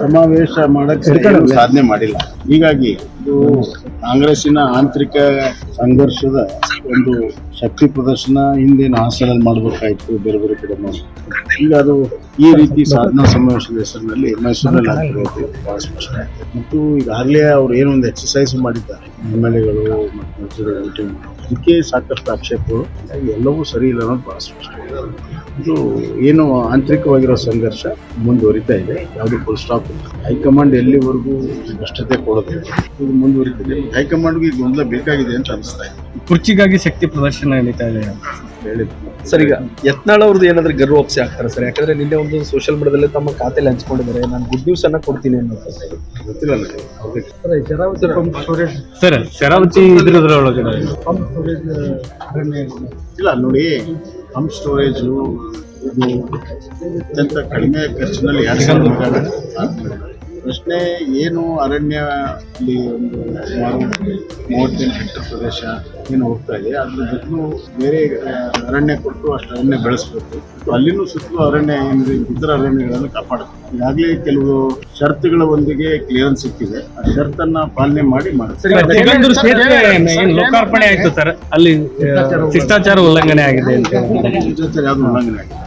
ಸಮಾವೇಶ ಮಾಡಕ್ಕೆ ಸಾಧನೆ ಮಾಡಿಲ್ಲ. ಹೀಗಾಗಿ ಇದು ಕಾಂಗ್ರೆಸ್ಸಿನ ಆಂತರಿಕ ಸಂಘರ್ಷದ ಒಂದು ಶಕ್ತಿ ಪ್ರದರ್ಶನ ಹಿಂದಿನ ಹಾಸನಲ್ಲಿ ಮಾಡಬೇಕಾಯ್ತು ಬೇರೆ ಬೇರೆ ಕಡೆ ಮಾಡಿ. ಈಗ ಅದು ಈ ರೀತಿ ಸಾಧನಾ ಸಮಾವೇಶದ ಹೆಸರಿನಲ್ಲಿ ಮೈಸೂರಿನಲ್ಲಿ ಆಗಿರೋದು ಬಹಳ ಸ್ಪಷ್ಟ. ಮತ್ತು ಈಗಾಗಲೇ ಅವ್ರು ಏನೊಂದು ಎಕ್ಸಸೈಸ್ ಮಾಡಿದ್ದಾರೆ. ಎಂ ಎಲ್ ಎಗಳು ಮತ್ತು ಅದಕ್ಕೆ ಸಾಕಷ್ಟು ಆಕ್ಷೇಪಗಳು. ಎಲ್ಲವೂ ಸರಿ ಇಲ್ಲ ಅನ್ನೋದು ಬಹಳ ಸ್ಪಷ್ಟ. ಇದೆ. ಏನು ಆಂತರಿಕವಾಗಿರೋ ಸಂಘರ್ಷ ಮುಂದುವರಿತಾ ಇದೆ. ಯಾವುದು ಫುಲ್ ಸ್ಟಾಪ್ ಇಲ್ಲ. ಹೈಕಮಾಂಡ್ ಎಲ್ಲಿವರೆಗೂ ಸ್ಪಷ್ಟತೆ ಕೊಡೋದಿಲ್ಲ. ಇದು ಮುಂದುವರಿತಿದೆ ಹೈಕಮಾಂಡ್ಗೂ ಈಗ ಗೊಂದಲ ಬೇಕಾಗಿದೆ ಅಂತ ಅನಿಸ್ತಾ ಇದೆ. ಕುರ್ಚಿಗಾಗಿ ಶಕ್ತಿ ಪ್ರದರ್ಶನ ನಡೀತಾ ಇದೆ. ಹೇಳಿದ್ರು ಸರ್ ಈಗ ಯತ್ನಾಳ್ ಅವ್ರದ್ದು ಏನಾದ್ರು ಗರ್ವಾಪ್ಸಿ ಆಗ್ತಾರೆ ಸರ್? ಯಾಕಂದ್ರೆ ನಿನ್ನೆ ಒಂದು ಸೋಷಿಯಲ್ ಮೀಡಿಯಾದಲ್ಲಿ ತಮ್ಮ ಖಾತೆಯಲ್ಲಿ ಹಂಚ್ಕೊಂಡಿದ್ದಾರೆ. ನಾನು ಗುಡ್ ನ್ಯೂಸ್ ಅನ್ನ ಕೊಡ್ತೀನಿ ಅನ್ನೋದು. ಗೊತ್ತಿಲ್ಲ ನನಗೆ ಅವ್ರಿಗೆ ಸರ್ ಶರಾವತಿ ಇಲ್ಲ ನೋಡಿ ಪಂಪ್ ಸ್ಟೋರೇಜು ಇದು ಅತ್ಯಂತ ಕಡಿಮೆ ಖರ್ಚಿನಲ್ಲಿ ಎರಡು ಸಾವಿರ. ಪ್ರಶ್ನೆ ಏನು ಅರಣ್ಯ ಅಲ್ಲಿ ಒಂದು ಸುಮಾರು ಮೂವತ್ತೆಂಟು ಹೆಕ್ಟರ್ ಪ್ರದೇಶ ಏನು ಹೋಗ್ತಾ ಇದೆ ಅದ್ರ ಜೊತೆಗೂ ಬೇರೆ ಅರಣ್ಯ ಕೊಟ್ಟು ಅಷ್ಟು ಅರಣ್ಯ ಬೆಳೆಸಬೇಕು. ಅಲ್ಲಿನೂ ಸುತ್ತಲೂ ಅರಣ್ಯ ಏನಿದೆ ಇತರ ಅರಣ್ಯಗಳನ್ನು ಕಾಪಾಡಬೇಕು. ಈಗಾಗಲೇ ಕೆಲವು ಷರತ್ತುಗಳ ಒಂದಿಗೆ ಕ್ಲಿಯರೆನ್ಸ್ ಸಿಕ್ಕಿದೆ. ಆ ಷರತ್ತನ್ನ ಪಾಲನೆ ಮಾಡಿ ಲೋಕಾರ್ಪಣೆ ಆಯ್ತು ಸರ್? ಅಲ್ಲಿ ಆ, ಶಿಷ್ಟಾಚಾರ ಉಲ್ಲಂಘನೆ ಆಗಿದೆ. ಯಾವುದು ಉಲ್ಲಂಘನೆ ಆಗಿದೆ?